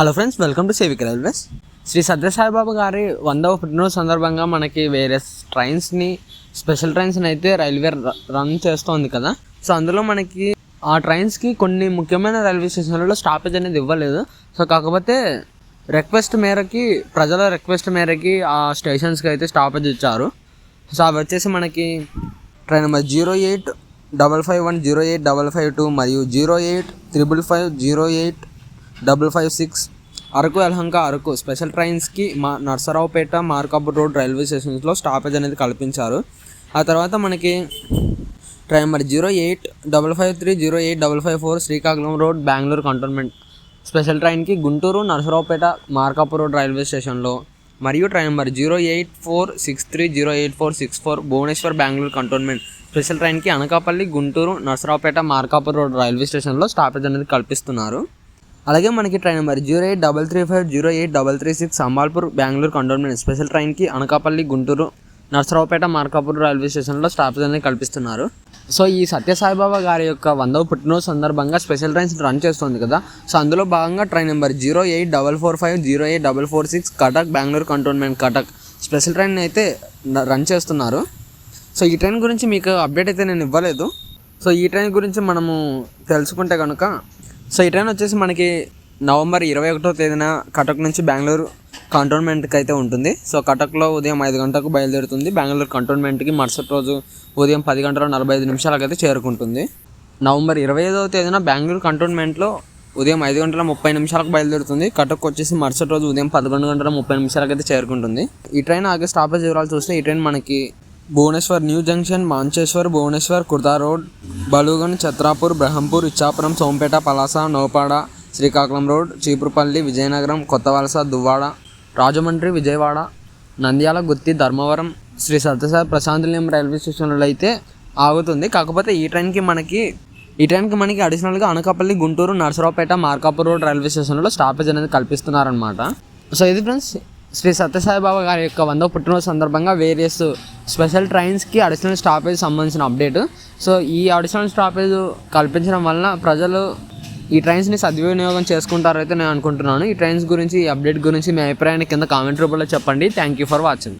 Hello friends welcome to Sevika railways Sri Sathyasaibabu గారి వందవ పుట్టినరోజు సందర్భంగా మనకి వేరే ట్రైన్స్ని స్పెషల్ ట్రైన్స్ని అయితే రైల్వే ర- రన్ చేస్తోంది కదా. సో అందులో మనకి ఆ ట్రైన్స్కి కొన్ని ముఖ్యమైన రైల్వే స్టేషన్లలో స్టాపేజ్ అనేది ఇవ్వలేదు. సో కాకపోతే రిక్వెస్ట్ మేరకి ప్రజల రిక్వెస్ట్ మేరకి ఆ స్టేషన్స్కి అయితే స్టాపేజ్ ఇచ్చారు. సో అవి వచ్చేసి మనకి train number zero eight double five one zero eight double five two మరియు zero eight triple five zero eight double five six Araku Yelahanka Araku special ట్రైన్స్కి మా నర్సరావుపేట మార్కాపూర్ రోడ్ రైల్వే స్టేషన్స్లో స్టాపేజ్ అనేది కల్పించారు. ఆ తర్వాత మనకి train number zero eight double five three zero eight double five four Srikakulam road Bengaluru cantonment special ట్రైన్కి Guntur Narasaraopet Markapur road railway స్టేషన్లో మరియు train number zero eight four six three zero eight four six four Bhubaneswar Bengaluru cantonment special ట్రైన్కి Anakapalli Guntur Narasaraopet Markapur road railway స్టేషన్లో stoppage అనేది కల్పిస్తున్నారు. అలాగే మనకి train number zero eight double three five zero eight double three six Sambalpur Bengaluru cantonment special ట్రైన్కి Anakapalli Guntur Narasaraopet Markapur railway స్టేషన్లో stops అనేది కల్పిస్తున్నారు. సో ఈ సత్యసాయిబాబా గారి యొక్క వందవ పుట్టినరోజు సందర్భంగా స్పెషల్ ట్రైన్స్ రన్ చేస్తుంది కదా. సో అందులో భాగంగా train number zero eight double four five zero eight double four six Cuttack Bengaluru cantonment Cuttack special train అయితే రన్ చేస్తున్నారు. సో ఈ ట్రైన్ గురించి మీకు అప్డేట్ అయితే నేను ఇవ్వలేదు. సో ఈ ట్రైన్ గురించి మనము తెలుసుకుంటే కనుక సో ఈ ట్రైన్ వచ్చేసి మనకి నవంబర్ ఇరవై ఒకటో తేదీన కటక్ నుంచి బెంగళూరు కంటోన్మెంట్కి అయితే ఉంటుంది. సో కటక్లో ఉదయం ఐదు గంటలకు బయలుదేరుతుంది. బెంగళూరు కంటోన్మెంట్కి మరుసటి రోజు ఉదయం పది గంటల నలభై ఐదు నిమిషాలకు అయితే చేరుకుంటుంది. నవంబర్ ఇరవై ఐదవ తేదీన బెంగళూరు కంటోన్మెంట్లో ఉదయం ఐదు గంటల ముప్పై నిమిషాలకు బయలుదేరుతుంది. కటక్ వచ్చేసి మరుసటి రోజు ఉదయం పదకొండు గంటల ముప్పై నిమిషాలకు అయితే చేరుకుంటుంది. ఈ ట్రైన్ ఆగే స్టాపేజ్ వివరాలు చూస్తే ఈ ట్రైన్ మనకి Bhubaneswar new junction Mancheswar Bhubaneswar Khurda road Balugaon Chhatrapur Berhampur Ichchapuram Sompeta Palasa Naupada Srikakulam road Chipurupalli Vizianagaram Kottavalasa Duvvada Rajahmundry Vijayawada Nandyal Gooty Dharmavaram Sri Sathya Sai Prasanthi Nilayam railway స్టేషన్లో అయితే ఆగుతుంది. కాకపోతే ఈ ట్రైన్కి మనకి ఈ ట్రైన్కి మనకి అడిషనల్గా అనకాపల్లి గుంటూరు నర్సరావుపేట మార్కాపూర్ రోడ్ రైల్వే స్టేషన్లో స్టాపేజ్ అనేది కల్పిస్తున్నారనమాట సో ఇది ఫ్రెండ్స్ శ్రీ సత్యసాయిబాబా గారి యొక్క వందో పుట్టినరోజు సందర్భంగా వేరియస్ స్పెషల్ ట్రైన్స్కి అడిషనల్ స్టాపేజ్ సంబంధించిన అప్డేట్ సో ఈ అడిషనల్ స్టాపేజ్ కల్పించడం వలన ప్రజలు ఈ ట్రైన్స్ని సద్వినియోగం చేసుకుంటారైతే నేను అనుకుంటున్నాను. ఈ ట్రైన్స్ గురించి ఈ అప్డేట్ గురించి మీ అభిప్రాయాన్ని కింద కామెంట్ రూపంలో చెప్పండి. Thank you for watching